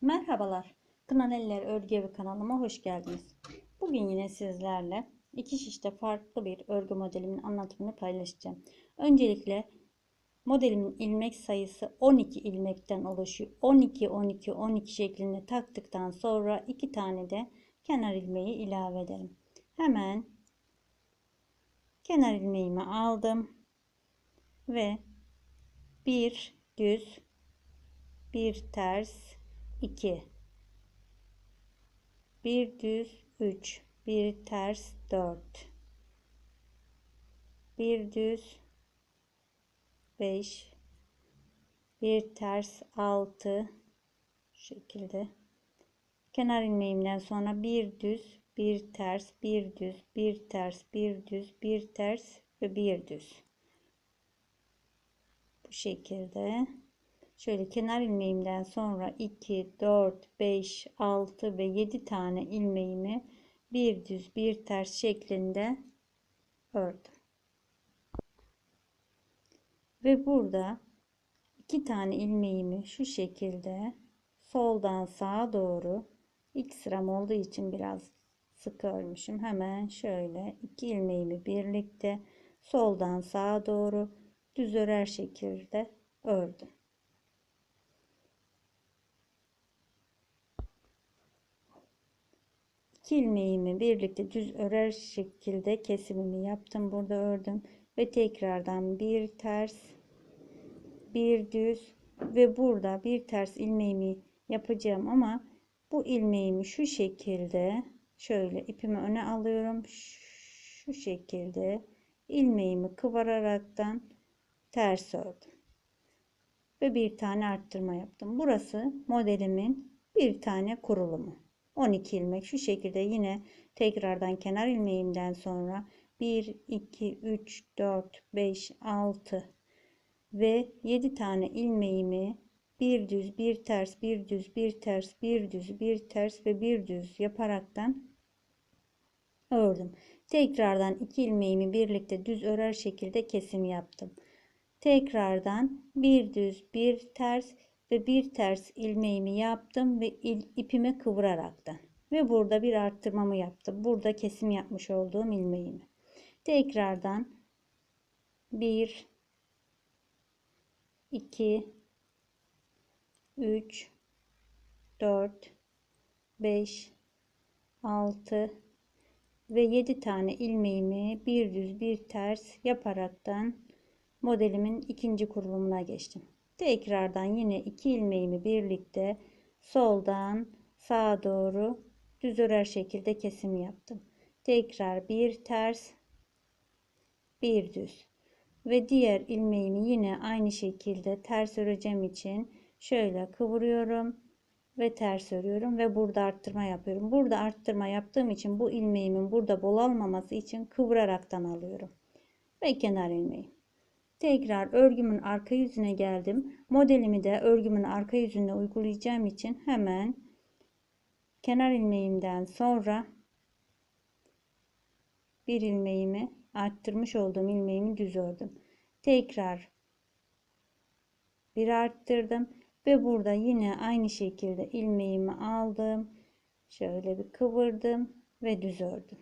Merhabalar, Kınan Eller Örgü Evi kanalıma hoş geldiniz. Bugün yine sizlerle iki şişte farklı bir örgü modelimin anlatımını paylaşacağım. Öncelikle modelimin ilmek sayısı 12 ilmekten oluşuyor. 12 12 12 şeklinde taktıktan sonra iki tane de kenar ilmeği ilave edelim. Hemen kenar ilmeğimi aldım ve bir düz bir ters 2 bir düz 3 bir ters 4 bir düz 5 bir ters 6 şekilde. Kenar ilmeğimden sonra bir düz bir ters bir düz bir ters bir düz bir ters ve bir düz. Bu şekilde Şöyle kenar ilmeğimden sonra 2, 4, 5, 6 ve 7 tane ilmeğimi bir düz bir ters şeklinde ördüm. Ve burada iki tane ilmeğimi şu şekilde soldan sağa doğru ilk sıram olduğu için biraz sık örmüşüm. Hemen şöyle iki ilmeğimi birlikte soldan sağa doğru düz örer şekilde ördüm. İki ilmeğimi birlikte düz örer şekilde kesimimi yaptım. Burada ördüm ve tekrardan bir ters bir düz ve burada bir ters ilmeğimi yapacağım ama bu ilmeğimi şu şekilde şöyle ipimi öne alıyorum. Şu şekilde ilmeğimi kıvıraraktan ters ördüm. Ve bir tane arttırma yaptım. Burası modelimin bir tane kurulumu. 12 ilmek şu şekilde yine tekrardan kenar ilmeğimden sonra 1 2 3 4 5 6 ve 7 tane ilmeğimi bir düz bir ters bir düz bir ters bir düz bir ters ve bir düz yaparaktan ördüm. Tekrardan iki ilmeğimi birlikte düz örer şekilde kesim yaptım. Tekrardan bir düz bir ters ve bir ters ilmeğimi yaptım ve ipimi kıvıraraktan ve burada bir arttırmamı yaptım. Burada kesim yapmış olduğum ilmeğimi. Tekrardan 1 2 3 4 5 6 ve 7 tane ilmeğimi bir düz bir ters yaparaktan modelimin ikinci kurulumuna geçtim. Tekrardan yine iki ilmeğimi birlikte soldan sağa doğru düz örer şekilde kesim yaptım. Tekrar bir ters bir düz ve diğer ilmeğimi yine aynı şekilde ters öreceğim için şöyle kıvırıyorum ve ters örüyorum ve burada arttırma yapıyorum. Burada arttırma yaptığım için bu ilmeğimin burada bol almaması için kıvıraraktan alıyorum. Ve kenar ilmeğim. Tekrar örgümün arka yüzüne geldim. Modelimi de örgümün arka yüzüne uygulayacağım için hemen kenar ilmeğimden sonra bir ilmeğimi arttırmış olduğum ilmeğimi düz ördüm. Tekrar bir arttırdım ve burada yine aynı şekilde ilmeğimi aldım. Şöyle bir kıvırdım ve düz ördüm.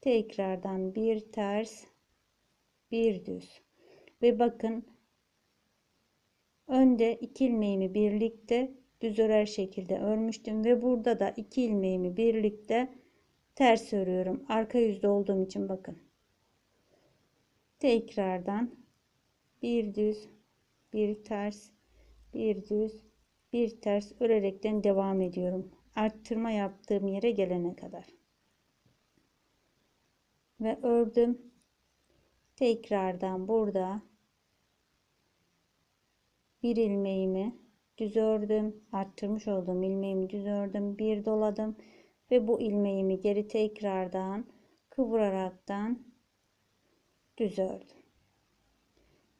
Tekrardan bir ters, bir düz. Ve bakın önde iki ilmeğimi birlikte düz örer şekilde örmüştüm ve burada da iki ilmeğimi birlikte ters örüyorum. Arka yüzde olduğum için bakın. Tekrardan bir düz, bir ters, bir düz, bir ters örerekten devam ediyorum. Arttırma yaptığım yere gelene kadar. Ve ördüm. Tekrardan burada bir ilmeğimi düz ördüm arttırmış olduğum ilmeğimi düz ördüm bir doladım ve bu ilmeğimi geri tekrardan kıvıraraktan düz ördüm.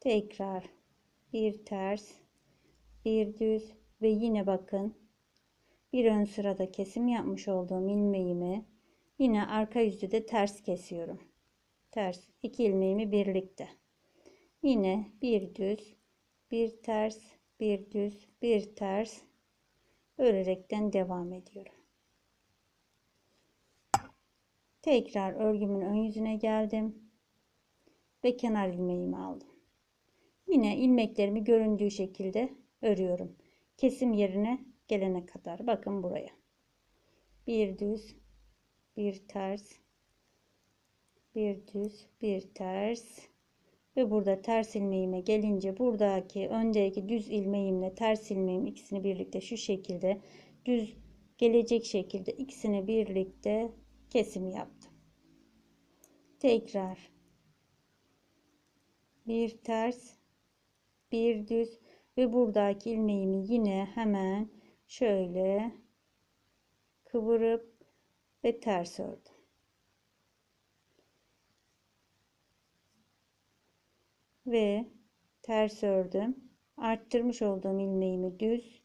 Tekrar bir ters bir düz ve yine bakın bir ön sırada kesim yapmış olduğum ilmeğimi yine arka yüzde de ters kesiyorum. Ters iki ilmeğimi birlikte. Yine bir düz bir ters bir düz bir ters örerekten devam ediyorum. Tekrar örgümün ön yüzüne geldim ve kenar ilmeğimi aldım. Yine ilmeklerimi göründüğü şekilde örüyorum. Kesim yerine gelene kadar. Bakın buraya. Bir düz, bir ters, bir düz, bir ters ve burada ters ilmeğime gelince buradaki öndeki düz ilmeğimle ters ilmeğim ikisini birlikte şu şekilde düz gelecek şekilde ikisini birlikte kesim yaptım. Tekrar bir ters bir düz ve buradaki ilmeğimi yine hemen şöyle kıvırıp ve ters ördüm. Ve ters ördüm. Arttırmış olduğum ilmeğimi düz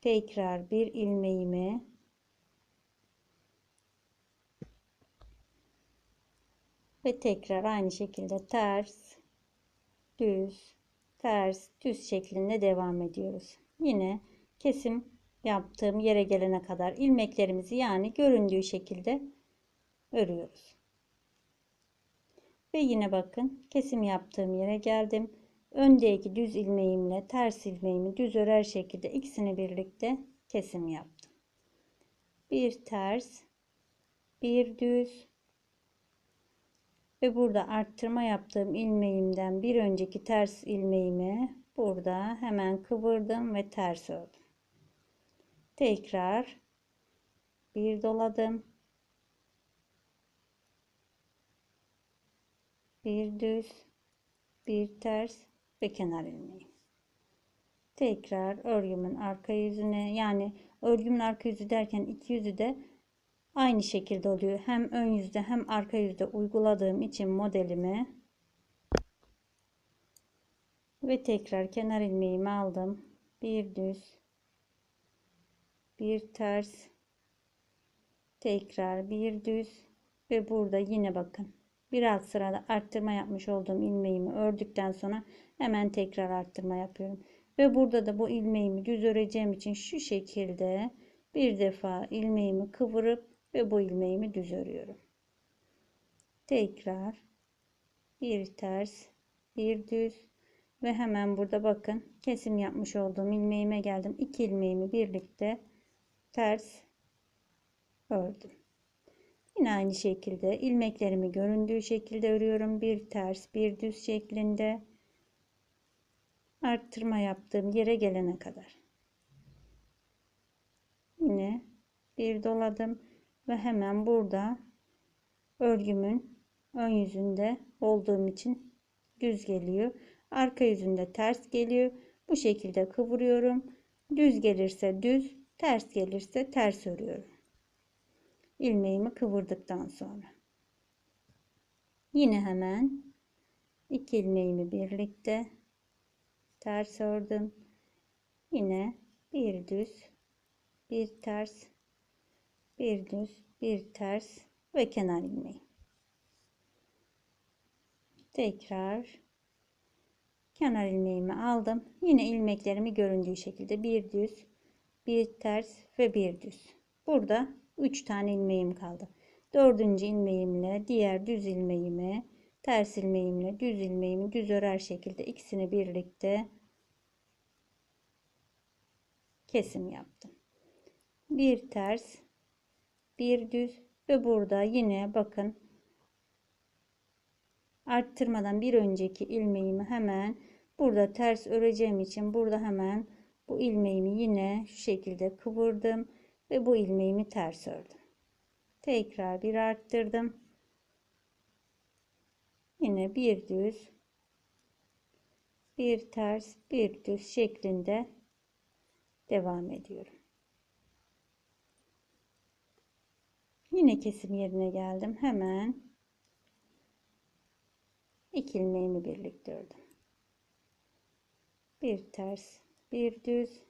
tekrar bir ilmeğimi ve tekrar aynı şekilde ters düz ters düz şeklinde devam ediyoruz. Yine kesim yaptığım yere gelene kadar ilmeklerimizi yani göründüğü şekilde örüyoruz. Ve yine bakın kesim yaptığım yere geldim. Öndeki düz ilmeğimle ters ilmeğimi düz örer şekilde ikisini birlikte kesim yaptım. Bir ters, bir düz ve burada arttırma yaptığım ilmeğimden bir önceki ters ilmeğimi burada hemen kıvırdım ve ters ördüm. Tekrar bir doladım. Bir düz, bir ters ve kenar ilmeği. Tekrar örgümün arka yüzüne yani örgümün arka yüzü derken iki yüzü de aynı şekilde oluyor. Hem ön yüzde hem arka yüzde uyguladığım için modelimi ve tekrar kenar ilmeğimi aldım. Bir düz, bir ters, tekrar bir düz ve burada yine bakın bir alt sırada arttırma yapmış olduğum ilmeğimi ördükten sonra hemen tekrar arttırma yapıyorum. Ve burada da bu ilmeğimi düz öreceğim için şu şekilde bir defa ilmeğimi kıvırıp ve bu ilmeğimi düz örüyorum. Tekrar bir ters, bir düz ve hemen burada bakın kesim yapmış olduğum ilmeğime geldim. İki ilmeğimi birlikte ters ördüm. Yine aynı şekilde ilmeklerimi göründüğü şekilde örüyorum. Bir ters, bir düz şeklinde arttırma yaptığım yere gelene kadar. Yine bir doladım ve hemen burada örgümün ön yüzünde olduğum için düz geliyor. Arka yüzünde ters geliyor. Bu şekilde kıvırıyorum. Düz gelirse düz, ters gelirse ters örüyorum. Ilmeğimi kıvırdıktan sonra. Yine hemen iki ilmeğimi birlikte ters ördüm. Yine bir düz, bir ters, bir düz, bir ters ve kenar ilmeği. Tekrar kenar ilmeğimi aldım. Yine ilmeklerimi göründüğü şekilde bir düz, bir ters ve bir düz. Burada 3 tane ilmeğim kaldı. Dördüncü ilmeğimle diğer düz ilmeğimi, ters ilmeğimle düz ilmeğimi düz örer şekilde ikisini birlikte kesim yaptım. Bir ters, bir düz ve burada yine bakın arttırmadan bir önceki ilmeğimi hemen burada ters öreceğim için burada hemen bu ilmeğimi yine şu şekilde kıvırdım ve bu ilmeğimi ters ördüm. Tekrar bir arttırdım. Yine bir düz, bir ters, bir düz şeklinde devam ediyorum. Yine kesim yerine geldim. Hemen iki ilmeğimi birlikte ördüm. Bir ters, bir düz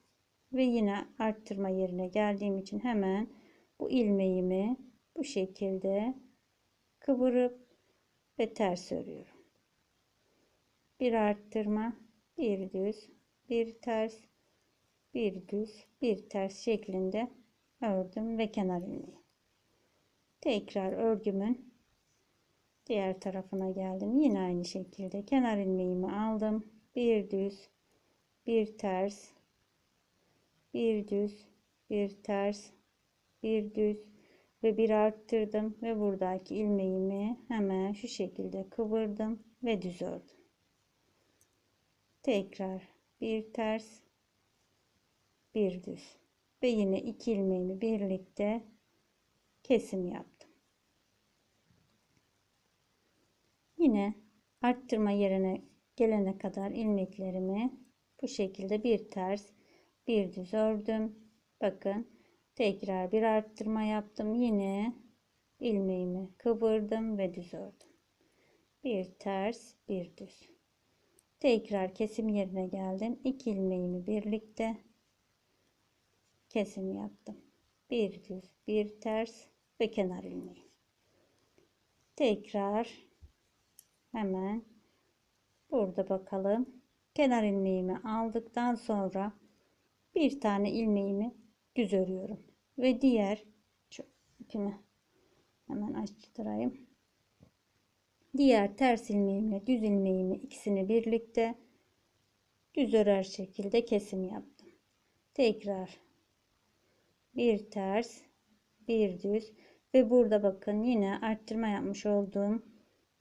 ve yine arttırma yerine geldiğim için hemen bu ilmeğimi bu şekilde kıvırıp ve ters örüyorum. Bir arttırma, bir düz, bir ters, bir düz bir ters şeklinde ördüm ve kenar ilmeği. Tekrar örgümün diğer tarafına geldim. Yine aynı şekilde kenar ilmeğimi aldım. Bir düz, bir ters, bir düz, bir ters, bir düz ve bir arttırdım ve buradaki ilmeğimi hemen şu şekilde kıvırdım ve düz ördüm. Tekrar bir ters, bir düz ve yine iki ilmeğimi birlikte kesim yaptım. Yine arttırma yerine gelene kadar ilmeklerimi bu şekilde bir ters bir düz ördüm. Bakın tekrar bir arttırma yaptım. Yine ilmeğimi kıvırdım ve düz ördüm. Bir ters bir düz. Tekrar kesim yerine geldim. İki ilmeğimi birlikte kesim yaptım. Bir düz, bir ters ve kenar ilmeği. Tekrar hemen burada bakalım. Kenar ilmeğimi aldıktan sonra bir tane ilmeğimi düz örüyorum ve diğer ipimi hemen açtırayım. Diğer ters ilmeğimle düz ilmeğimi ikisini birlikte düz örer şekilde kesim yaptım. Tekrar bir ters, bir düz ve burada bakın yine arttırma yapmış olduğum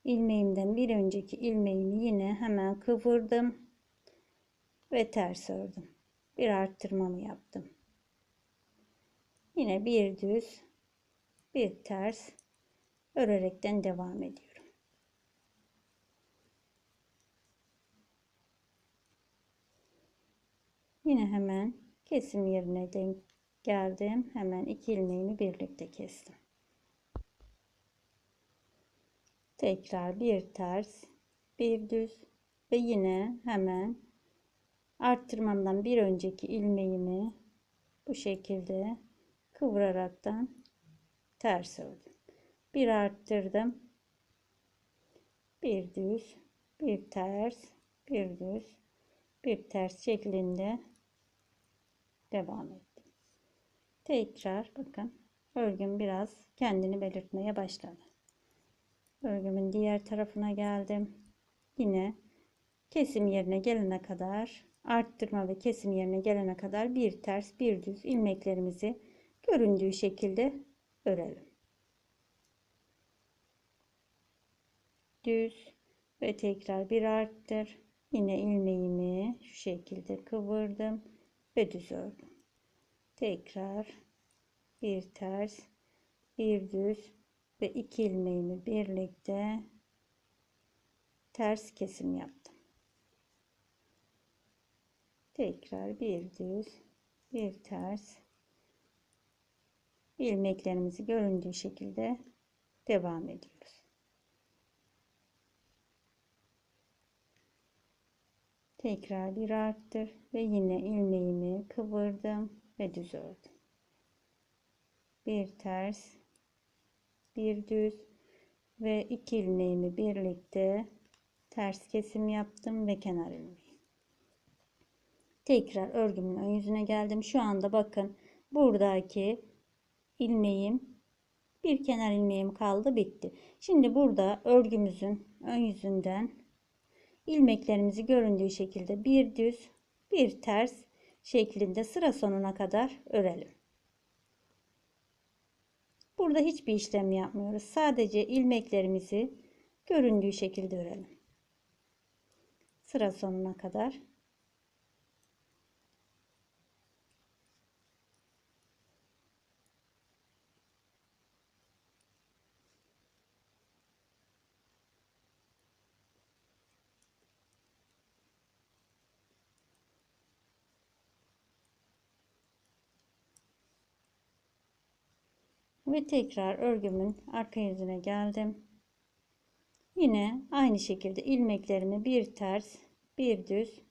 ilmeğimden bir önceki ilmeğimi yine hemen kıvırdım ve ters ördüm. Bir arttırmamı yaptım. Yine bir düz, bir ters örerekten devam ediyorum. Yine hemen kesim yerine denk geldim. Hemen iki ilmeğimi birlikte kestim. Tekrar bir ters, bir düz ve yine hemen arttırmamdan bir önceki ilmeğimi bu şekilde kıvıraraktan ters ördüm. Bir arttırdım. Bir düz, bir ters, bir düz, bir ters şeklinde devam ettim. Tekrar bakın örgüm biraz kendini belirtmeye başladı. Örgümün diğer tarafına geldim. Yine kesim yerine gelene kadar arttırma ve kesim yerine gelene kadar bir ters bir düz ilmeklerimizi göründüğü şekilde örelim. Düz ve tekrar bir arttır. Yine ilmeğimi şu şekilde kıvırdım ve düz ördüm. Tekrar bir ters, bir düz ve iki ilmeğimi birlikte ters kesim yaptım. Tekrar bir düz, bir ters ilmeklerimizi göründüğü şekilde devam ediyoruz. Tekrar bir arttır ve yine ilmeğimi kıvırdım ve düz ördüm. Bir ters, bir düz ve iki ilmeğimi birlikte ters kesim yaptım ve kenar ilmeği. Tekrar örgümün ön yüzüne geldim. Şu anda bakın buradaki ilmeğim bir kenar ilmeğim kaldı bitti. Şimdi burada örgümüzün ön yüzünden ilmeklerimizi göründüğü şekilde bir düz bir ters şeklinde sıra sonuna kadar örelim. Burada hiçbir işlem yapmıyoruz. Sadece ilmeklerimizi göründüğü şekilde örelim. Sıra sonuna kadar ve tekrar örgümün arka yüzüne geldim. Yine aynı şekilde ilmeklerimi bir ters bir düz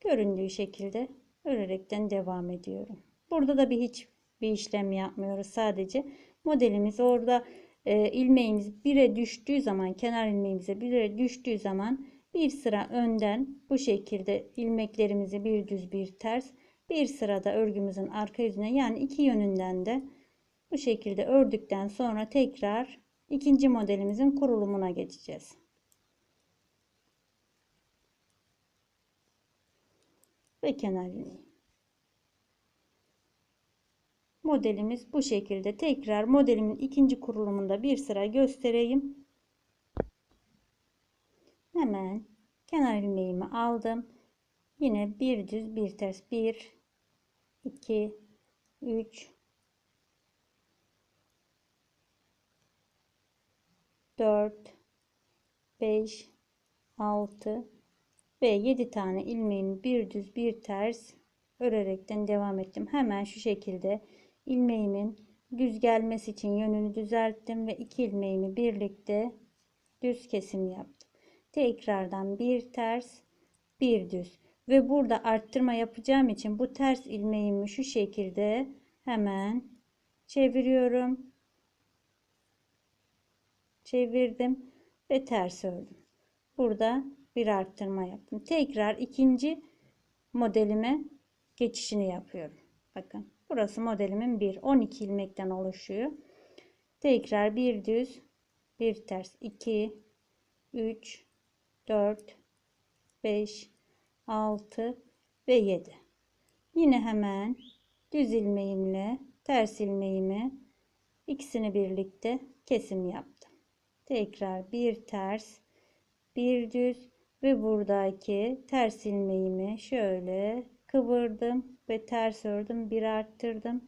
göründüğü şekilde örerekten devam ediyorum. Burada da bir hiç bir işlem yapmıyoruz. Sadece modelimiz orada e, ilmeğimiz bire düştüğü zaman kenar ilmeğimize bire düştüğü zaman bir sıra önden bu şekilde ilmeklerimizi bir düz bir ters bir sırada örgümüzün arka yüzüne yani iki yönünden de bu şekilde ördükten sonra tekrar ikinci modelimizin kurulumuna geçeceğiz. Ve kenar ilmeği. Modelimiz bu şekilde. Tekrar modelimin ikinci kurulumunda bir sıra göstereyim. Hemen kenar ilmeğimi aldım. Yine bir düz bir ters 1 2 3 4 5 6 ve 7 tane ilmeğimi bir düz bir ters örerekten devam ettim. Hemen şu şekilde ilmeğimin düz gelmesi için yönünü düzelttim ve iki ilmeğimi birlikte düz kesim yaptım. Tekrardan bir ters, bir düz ve burada arttırma yapacağım için bu ters ilmeğimi şu şekilde hemen çeviriyorum. Çevirdim ve ters ördüm. Burada bir arttırma yaptım. Tekrar ikinci modelime geçişini yapıyorum. Bakın burası modelimin 1 12 ilmekten oluşuyor. Tekrar bir düz bir ters 2 3 4 5 6 ve 7 yine hemen düz ilmeğimle ters ilmeğimi ikisini birlikte kesim yaptım tekrar bir ters bir düz ve buradaki ters ilmeğimi şöyle kıvırdım ve ters ördüm bir arttırdım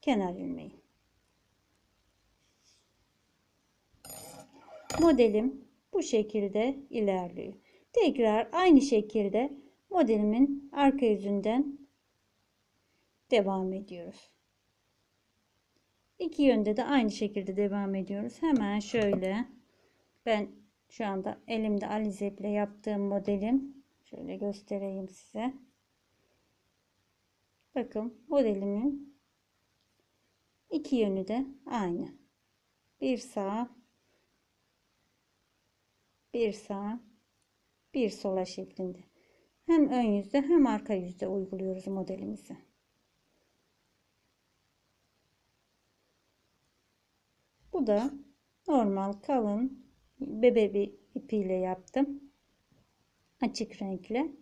kenar ilmeği. Modelim bu şekilde ilerliyor. Tekrar aynı şekilde modelimin arka yüzünden devam ediyoruz. İki yönde de aynı şekilde devam ediyoruz. Hemen şöyle ben şu anda elimde alize ile yaptığım modelim. Şöyle göstereyim size. Bakın modelimin iki yönü de aynı. Bir sağ bir sağ bir sola şeklinde. Hem ön yüzde hem arka yüzde uyguluyoruz modelimizi. Bu da normal kalın bebe bir ipiyle yaptım. Açık renkle.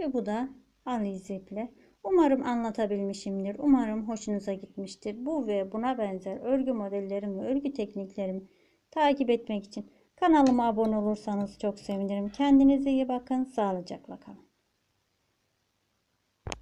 Ve bu da alize iple. Umarım anlatabilmişimdir. Umarım hoşunuza gitmiştir. Bu ve buna benzer örgü modellerimi ve örgü tekniklerimi takip etmek için Kanalıma abone olursanız çok sevinirim. Kendinize iyi bakın. Sağlıcakla kalın.